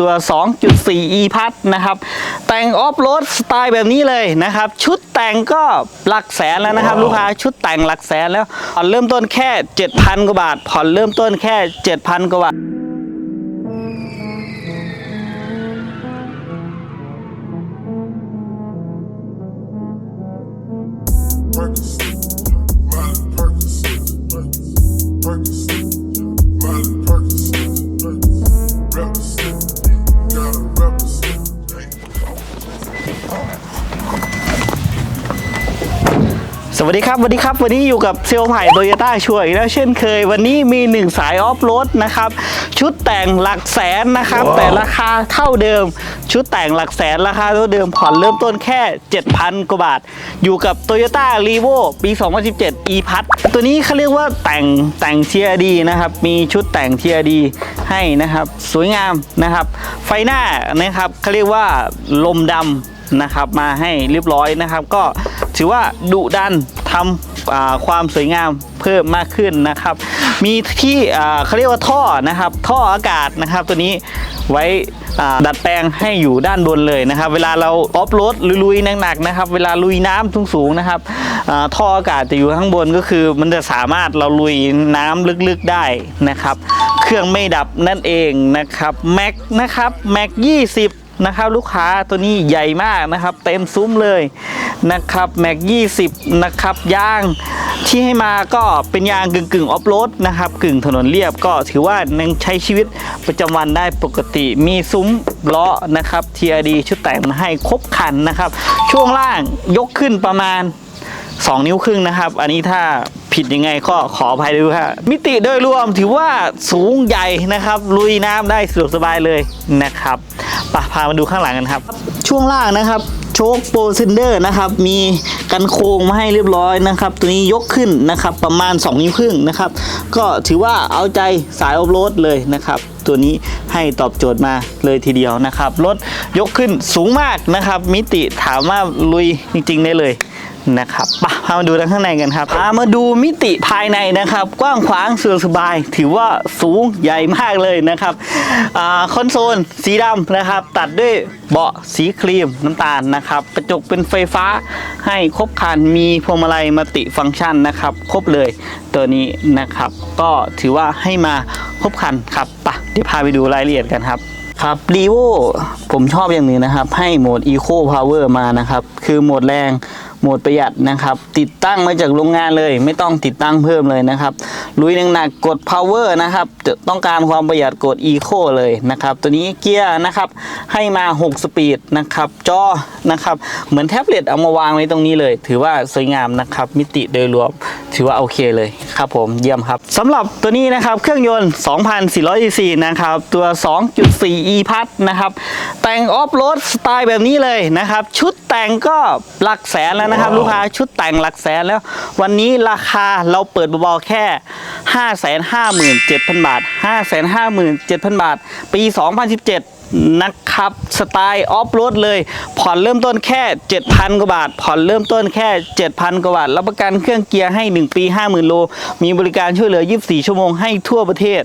ตัว 2.4 e พัทนะครับ แต่งออฟโรดสไตล์แบบนี้เลยนะครับ ชุดแต่งก็หลักแสนแล้วนะครับ ลูกค้าชุดแต่งหลักแสนแล้วผ่อนเริ่มต้นแค่ 7,000 กว่าบาท ผ่อนเริ่มต้นแค่ 7,000 กว่าบาท Percocet, Miley สวัสดีครับสวัสดีครับวันนี้อยู่กับเซลลไผ่โตโยต้าช่วยแล้วเช่นเคย วันนี้มีหนึ่งสายออฟโรดนะครับชุดแต่งหลักแสนนะครับ แต่ราคาเท่าเดิม ชุดแต่งหลักแสนราคาเท่าเดิมผ่อนเริ่มต้นแค่ 7,000 กว่าบาท อยู่กับ Toyota r e v o ปี 2017 e p a s ตัวนี้เขาเรียกว่าแต่งแต่ง TRD นะครับมีชุดแต่ง TRD ให้นะครับ สวยงามนะครับ ไฟหน้านะครับเขาเรียกว่าลมดำนะครับมาให้เรียบร้อยนะครับ ก็ ถือว่าดุดันทำความสวยงามเพิ่มมากขึ้นนะครับ มีที่เขาเรียกว่าท่อนะครับ ท่ออากาศนะครับ ตัวนี้ไว้ดัดแปลงให้อยู่ด้านบนเลยนะครับ เวลาเราออฟโรดลุยๆหนักๆนะครับ เวลาลุยน้ำสูงๆนะครับท่ออากาศจะอยู่ข้างบนก็คือ มันจะสามารถเราลุยน้ำลึกๆได้นะครับ เครื่องไม่ดับนั่นเองนะครับแม็กนะครับแม็ก20 นะครับลูกค้าตัวนี้ใหญ่มากนะครับ เต็มซุ้มเลยนะครับแม็ก20 นะครับยางที่ให้มาก็เป็นยางกึ่งกึ่งออฟโรดนะครับกึ่งถนนเรียบก็ถือว่ายังใช้ชีวิตประจำวันได้ปกติมีซุ้มล้อนะครับ TRD ชุดแต่งมาให้ครบคันนะครับ ช่วงล่างยกขึ้นประมาณ 2 นิ้วครึ่งนะครับ อันนี้ถ้าผิดยังไงก็ขออภัยด้วยครับมิติโดยรวมถือว่าสูงใหญ่นะครับ ลุยน้ำได้สะดวกสบายเลยนะครับ ปะพามาดูข้างหลังกันครับ ช่วงล่างนะครับโชคโปรซินเดอร์นะครับ มีกันโค้งมาให้เรียบร้อยนะครับ ตัวนี้ยกขึ้นนะครับ ประมาณ 2 นิ้วครึ่งนะครับ ก็ถือว่าเอาใจสายออฟโรดเลยนะครับตัวนี้ให้ตอบโจทย์มาเลยทีเดียวนะครับรถยกขึ้นสูงมากนะครับ มิติถามว่าลุยจริงๆได้เลยนะครับปะพามาดูด้านข้างในกันครับพามาดูมิติภายในนะครับ กว้างขวางสะดวกสบาย ถือว่าสูงใหญ่มากเลยนะครับอคอนโซลสีดำนะครับ ตัดด้วยเบาะสีครีมน้ำตาลนะครับกระจกเป็นไฟฟ้าให้ครบคันมีพวงมาลัยมัติฟังก์ชันนะครับ ครบเลยตัวนี้นะครับ ก็ถือว่าให้มาครบคันครับปะเดี๋ยวพาไปดูรายละเอียดกันครับครับรีโวผมชอบอย่างหนึ่งนะครับ ให้โหมด Eco Power มานะครับ คือโหมดแรง โหมดประหยัดนะครับ ติดตั้งมาจากโรงงานเลย ไม่ต้องติดตั้งเพิ่มเลยนะครับ ลุยหนักๆกด power นะครับ จะต้องการความประหยัดกด eco เลยนะครับ ตัวนี้เกียร์นะครับ ให้มา 6 สปีดนะครับ จอนะครับ เหมือนแท็บเล็ตเอามาวางไว้ตรงนี้เลย ถือว่าสวยงามนะครับ มิติโดยรวม ถือว่าโอเคเลยครับผม เยี่ยมครับสำหรับตัวนี้นะครับ เครื่องยนต์ 2,400 cc นะครับ ตัว 2.4 e พัทนะครับ แต่งออฟโรดสไตล์แบบนี้เลยนะครับ ชุดแต่งก็หลักแสนแล้วนะครับลูกค้าชุดแต่งหลักแสนแล้ว วันนี้ราคาเราเปิดเบาๆแค่ 557,000 บาท 557,000 บาท ปี 2017 นะครับ สไตล์ออฟโรดเลย ผ่อนเริ่มต้นแค่ 7,000 กว่าบาท ผ่อนเริ่มต้นแค่ 7,000 กว่าบาท รับประกันเครื่องเกียร์ให้ 1 ปี 50,000 โล มีบริการช่วยเหลือ 24 ชั่วโมงให้ทั่วประเทศ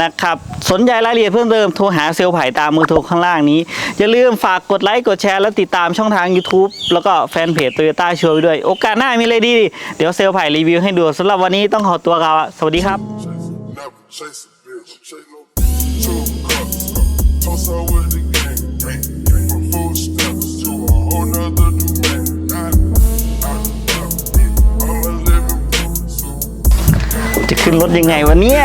นะครับ สนใจรายละเอียดเพิ่มเติม โทรหาเซลล์ไผ่ตามมือโทรข้างล่างนี้ อย่าลืมฝากกดไลค์ กดแชร์ และติดตามช่องทาง YouTube แล้วก็แฟนเพจ Toyota Show ด้วย โอกาสหน้ามีอะไรดี เดี๋ยวเซลล์ไผ่รีวิวให้ดูสำหรับวันนี้ต้องขอตัวครับสวัสดีครับ Toast her with the gang. From four steps to a whole nother domain. I, I, I'm a living proof. จะขึ้นรถยังไงวะเนี่ย